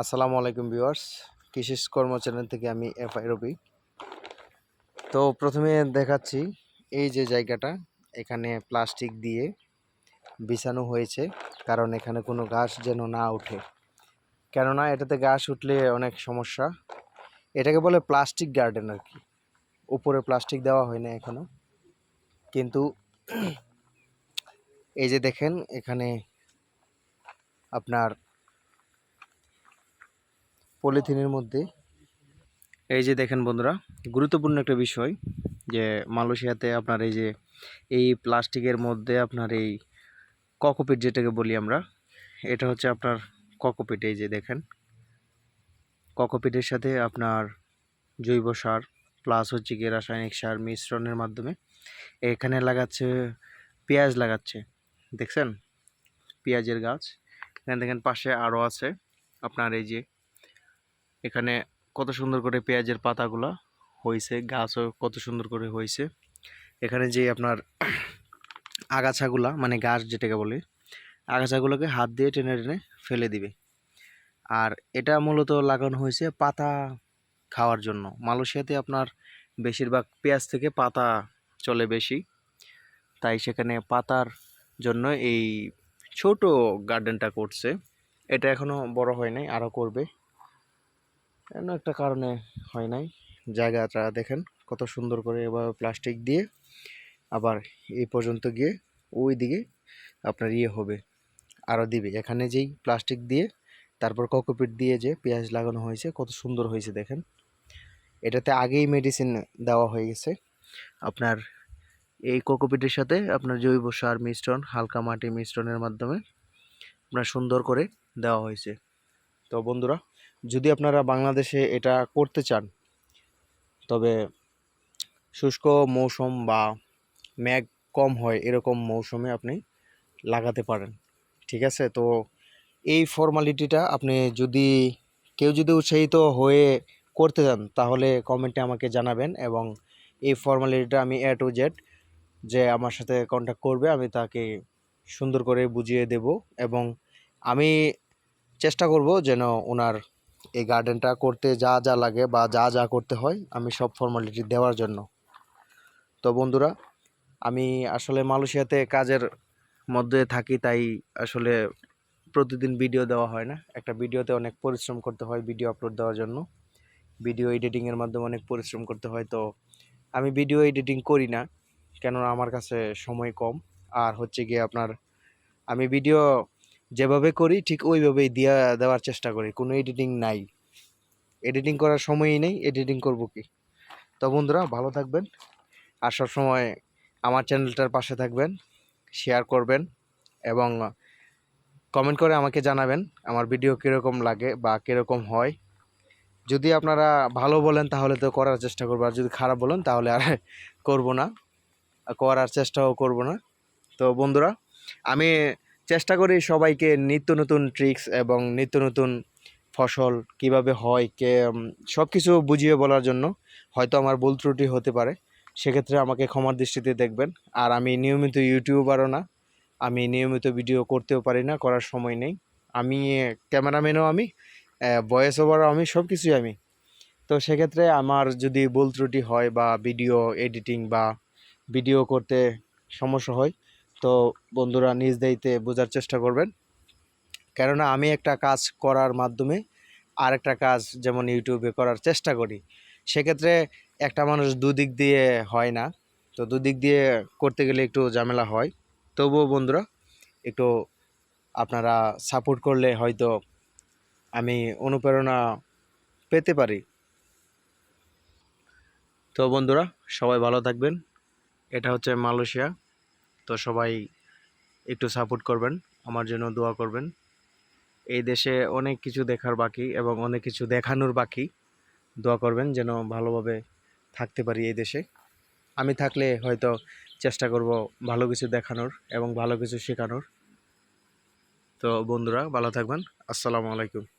আসসালামু আলাইকুম ভিউয়ার্স, কৃষি কর্ম চ্যানেল থেকে আমি এফ আই রবি। তো প্রথমে দেখাচ্ছি এই যে জায়গাটা, এখানে প্লাস্টিক দিয়ে বিছানো হয়েছে, কারণ এখানে কোনো ঘাস যেন না ওঠে। কেননা এটাতে ঘাস উঠলে অনেক সমস্যা। এটাকে বলে প্লাস্টিক গার্ডেন আর কি। উপরে প্লাস্টিক দেওয়া হয় না এখনও। কিন্তু এই যে দেখেন, এখানে আপনার পলিথিনের মধ্যে। এই যে দেখেন বন্ধুরা, গুরুত্বপূর্ণ একটা বিষয় যে মালয়েশিয়াতে আপনার এই যে এই প্লাস্টিকের মধ্যে আপনার এই ককোপিট যেটাকে বলি আমরা, এটা হচ্ছে আপনার ককোপিট। এই যে দেখেন, ককোপিটের সাথে আপনার জৈব সার প্লাস হচ্ছে গিয়ে রাসায়নিক সার মিশ্রণের মাধ্যমে এখানে লাগাচ্ছে, পেঁয়াজ লাগাচ্ছে। দেখছেন? পেঁয়াজের গাছ। এখানে দেখেন পাশে আরও আছে আপনার এই যে এখানে কত সুন্দর করে পেঁয়াজের পাতাগুলো হয়েছে গাছও কত সুন্দর করে হয়েছে এখানে যে আপনার আগাছাগুলা মানে গাছ যেটাকে বলে, আগাছাগুলোকে হাত দিয়ে টেনে টেনে ফেলে দিবে। আর এটা মূলত লাগানো হয়েছে পাতা খাওয়ার জন্য। মালয়েশিয়াতে আপনার বেশিরভাগ পেঁয়াজ থেকে পাতা চলে বেশি। তাই সেখানে পাতার জন্য এই ছোট গার্ডেনটা করছে। এটা এখনও বড় হয় নাই, আরও করবে। এমন একটা কারণে হয় নাই। জায়গাটা দেখেন কত সুন্দর করে এভাবে প্লাস্টিক দিয়ে আবার এই পর্যন্ত গিয়ে ওই দিকে আপনার ইয়ে হবে। আরও দিবে। এখানে যেই প্লাস্টিক দিয়ে তারপর ককোপিট দিয়ে যে পেঁয়াজ লাগানো হয়েছে, কত সুন্দর হয়েছে দেখেন। এটাতে আগেই মেডিসিন দেওয়া হয়ে গেছে। আপনার এই কোকোপিটের সাথে আপনার জৈব সার মিশ্রণ, হালকা মাটি মিশ্রণের মাধ্যমে আপনার সুন্দর করে দেওয়া হয়েছে। তো বন্ধুরা যদি আপনারা বাংলাদেশে এটা করতে চান, তবে শুষ্ক মৌসুম বা মেঘ কম হয় এরকম মৌসুমে আপনি লাগাতে পারেন, ঠিক আছে? তো এই ফর্মালিটিটা আপনি যদি কেউ যদি উৎসাহিত হয়ে করতে চান, তাহলে কমেন্টে আমাকে জানাবেন এবং এই ফর্মালিটিটা আমি এ টু জেড যে আমার সাথে কন্ট্যাক্ট করবে, আমি তাকে সুন্দর করে বুঝিয়ে দেব এবং আমি চেষ্টা করব যেন ওনার এই গার্ডেনটা করতে যা যা লাগে বা যা যা করতে হয়, আমি সব ফর্মালিটি দেওয়ার জন্য। তো বন্ধুরা, আমি আসলে মালয়েশিয়াতে কাজের মধ্যে থাকি, তাই আসলে প্রতিদিন ভিডিও দেওয়া হয় না। একটা ভিডিওতে অনেক পরিশ্রম করতে হয় ভিডিও আপলোড দেওয়ার জন্য। ভিডিও এডিটিংয়ের মাধ্যমে অনেক পরিশ্রম করতে হয়, তো আমি ভিডিও এডিটিং করি না, কেননা আমার কাছে সময় কম। আর হচ্ছে গিয়ে আপনার, আমি ভিডিও যেভাবে করি, ঠিক ওইভাবেই দিয়া দেওয়ার চেষ্টা করি। কোনো এডিটিং নাই। এডিটিং করার সময়ই নেই এডিটিং করব কি? তো বন্ধুরা, ভালো থাকবেন আর সবসময় আমার চ্যানেলটার পাশে থাকবেন শেয়ার করবেন এবং কমেন্ট করে আমাকে জানাবেন আমার ভিডিও কীরকম লাগে বা কীরকম হয়। যদি আপনারা ভালো বলেন তাহলে তো করার চেষ্টা করব, আর যদি খারাপ বলেন তাহলে আর করব না। করার চেষ্টাও করব না। তো বন্ধুরা, আমি চেষ্টা করি সবাইকে নিত্য নতুন ট্রিক্স এবং নিত্য নতুন ফসল কীভাবে হয়, কে সব কিছু বুঝিয়ে বলার জন্য হয়তো আমার ভুল ত্রুটি হতে পারে। সেক্ষেত্রে আমাকে ক্ষমার দৃষ্টিতে দেখবেন। আর আমি নিয়মিত ইউটিউবারও না। আমি নিয়মিত ভিডিও করতেও পারি না, করার সময় নেই। আমি ক্যামেরাম্যানও আমি ভয়েস ওভারও আমি সব কিছুই আমি। তো সেক্ষেত্রে আমার যদি ভুল ত্রুটি হয় বা ভিডিও এডিটিং বা ভিডিও করতে সমস্যা হয় তো বন্ধুরা নিজ দায়িত্বে বোঝার চেষ্টা করবেন। কেননা আমি একটা কাজ করার মাধ্যমে আরেকটা কাজ যেমন ইউটিউবে করার চেষ্টা করি, সেক্ষেত্রে একটা মানুষ দুদিক দিয়ে হয় না। তো দুদিক দিয়ে করতে গেলে একটু ঝামেলা হয়। তবুও বন্ধুরা একটু আপনারা সাপোর্ট করলে হয়তো আমি অনুপ্রেরণা পেতে পারি। তো বন্ধুরা সবাই ভালো থাকবেন। এটা হচ্ছে মালয়েশিয়া। তো সবাই একটু সাপোর্ট করবেন, আমার জন্য দোয়া করবেন। এই দেশে অনেক কিছু দেখার বাকি এবং অনেক কিছু দেখানোর বাকি। দোয়া করবেন যেন ভালোভাবে থাকতে পারি এই দেশে। আমি থাকলে হয়তো চেষ্টা করব ভালো কিছু দেখানোর এবং ভালো কিছু শেখানোর। তো বন্ধুরা, ভালো থাকবেন। আসসালামু আলাইকুম।